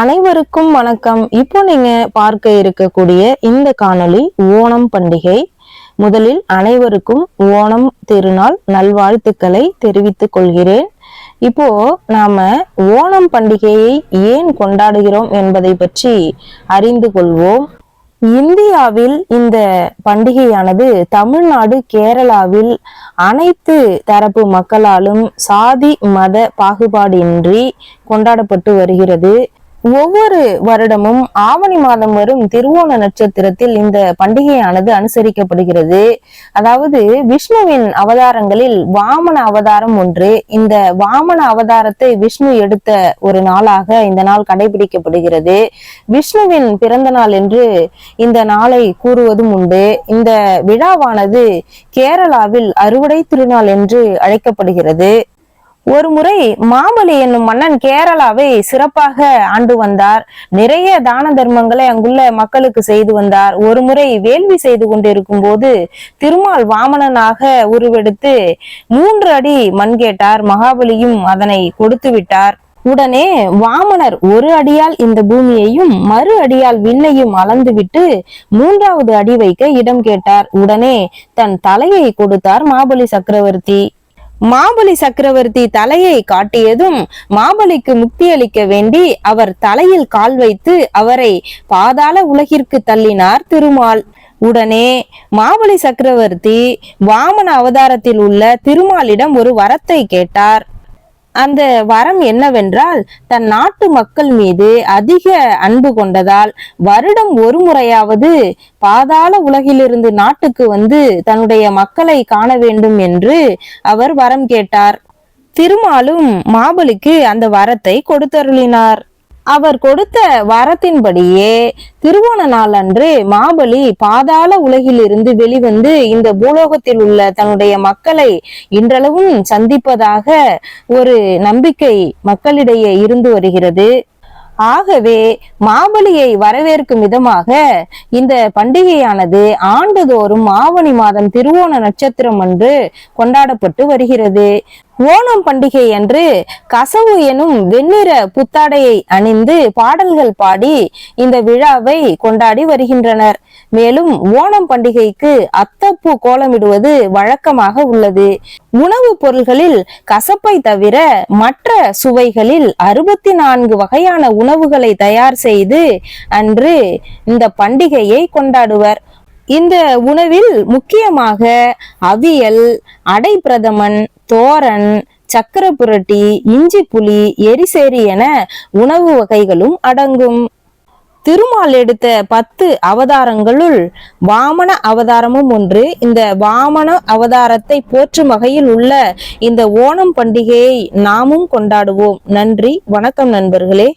அனைவருக்கும் வணக்கம். இப்போ நீங்க பார்க்க இருக்கக்கூடிய இந்த காணொளி ஓணம் பண்டிகை. முதலில் அனைவருக்கும் ஓணம் திருநாள் நல்வாழ்த்துக்களை தெரிவித்துக் கொள்கிறேன். இப்போ நாம ஓணம் பண்டிகையை ஏன் கொண்டாடுகிறோம் என்பதை பற்றி அறிந்து கொள்வோம். இந்தியாவில் இந்த பண்டிகையானது தமிழ்நாடு கேரளாவில் அனைத்து தரப்பு மக்களாலும் சாதி மத பாகுபாடின்றி கொண்டாடப்பட்டு வருகிறது. ஒவ்வொரு வருடமும் ஆவணி மாதம் வரும் திருவோண நட்சத்திரத்தில் இந்த பண்டிகையானது அனுசரிக்கப்படுகிறது. அதாவது விஷ்ணுவின் அவதாரங்களில் வாமன அவதாரம் ஒன்று இந்த வாமன அவதாரத்தை விஷ்ணு எடுத்த ஒரு நாளாக இந்த நாள் கடைபிடிக்கப்படுகிறது. விஷ்ணுவின் பிறந்த நாள் என்று இந்த நாளை கூறுவதும் உண்டு. இந்த விழாவானது கேரளாவில் அறுவடை திருநாள் என்று அழைக்கப்படுகிறது. ஒரு முறை மாமலி என்னும் மன்னன் கேரளாவை சிறப்பாக ஆண்டு வந்தார். நிறைய தான தர்மங்களை அங்குள்ள மக்களுக்கு செய்து வந்தார். ஒரு முறை வேள்வி செய்து கொண்டிருக்கும் போது திருமால் வாமனனாக உருவெடுத்து மூன்று அடி மண் கேட்டார். மகாபலியும் அதனை கொடுத்து விட்டார். உடனே வாமனர் ஒரு அடியால் இந்த பூமியையும் மறு அடியால் விண்ணையும் அளந்துவிட்டு மூன்றாவது அடி வைக்க இடம் கேட்டார். உடனே தன் தலையை கொடுத்தார் மாபலி சக்கரவர்த்தி. மாபலி சக்கரவர்த்தி தலையை காட்டியதும் மாபலிக்கு முக்தி அளிக்க வேண்டி அவர் தலையில் கால் வைத்து அவரை பாதாள உலகிற்கு தள்ளினார் திருமால். உடனே மாபலி சக்கரவர்த்தி வாமன அவதாரத்தில் உள்ள திருமாலிடம் ஒரு வரத்தை கேட்டார். அந்த வரம் என்னவென்றால் தன் நாட்டு மக்கள் மீது அதிக அன்பு கொண்டதால் வருடம் ஒரு முறையாவது பாதாள உலகிலிருந்து நாட்டுக்கு வந்து தன்னுடைய மக்களை காண வேண்டும் என்று அவர் வரம் கேட்டார். திருமாலும் மாபலிக்கு அந்த வரத்தை கொடுத்தருளினார். அவர் கொடுத்த வரத்தின்படியே திருவோண நாள் அன்று மாபலி பாதாள உலகிலிருந்து வெளிவந்து இந்த பூலோகத்தில் உள்ள தன்னுடைய மக்களை இன்றளவும் சந்திப்பதாக ஒரு நம்பிக்கை மக்களிடையே இருந்து வருகிறது. ஆகவே மாபலியை வரவேற்கும் விதமாக இந்த பண்டிகையானது ஆண்டுதோறும் ஆவணி மாதம் திருவோண நட்சத்திரம் அன்று கொண்டாடப்பட்டு வருகிறது. ஓணம் பண்டிகை அன்று கசவு எனும் வெண்ணிற புத்தாடையை அணிந்து பாடல்கள் பாடி இந்த விழாவை கொண்டாடி வருகின்றனர். மேலும் ஓணம் பண்டிகைக்கு அத்தப்பூ கோலமிடுவது வழக்கமாக உள்ளது. உணவுப் பொருள்களில் கசப்பை தவிர மற்ற சுவைகளில் அறுபத்தி நான்கு வகையான உணவுகளை தயார் செய்து அன்று இந்த பண்டிகையை கொண்டாடுவர். இந்த உணவில் முக்கியமாக அவியல் அடை பிரதமன் தோரன் சக்கர புரட்டி இஞ்சி புளி எரிசேரி என உணவு வகைகளும் அடங்கும். திருமால் எடுத்த பத்து அவதாரங்களுள் வாமன அவதாரமும் ஒன்று. இந்த வாமன அவதாரத்தை போற்றும் வகையில் உள்ள இந்த ஓணம் பண்டிகையை நாமும் கொண்டாடுவோம். நன்றி வணக்கம் நண்பர்களே.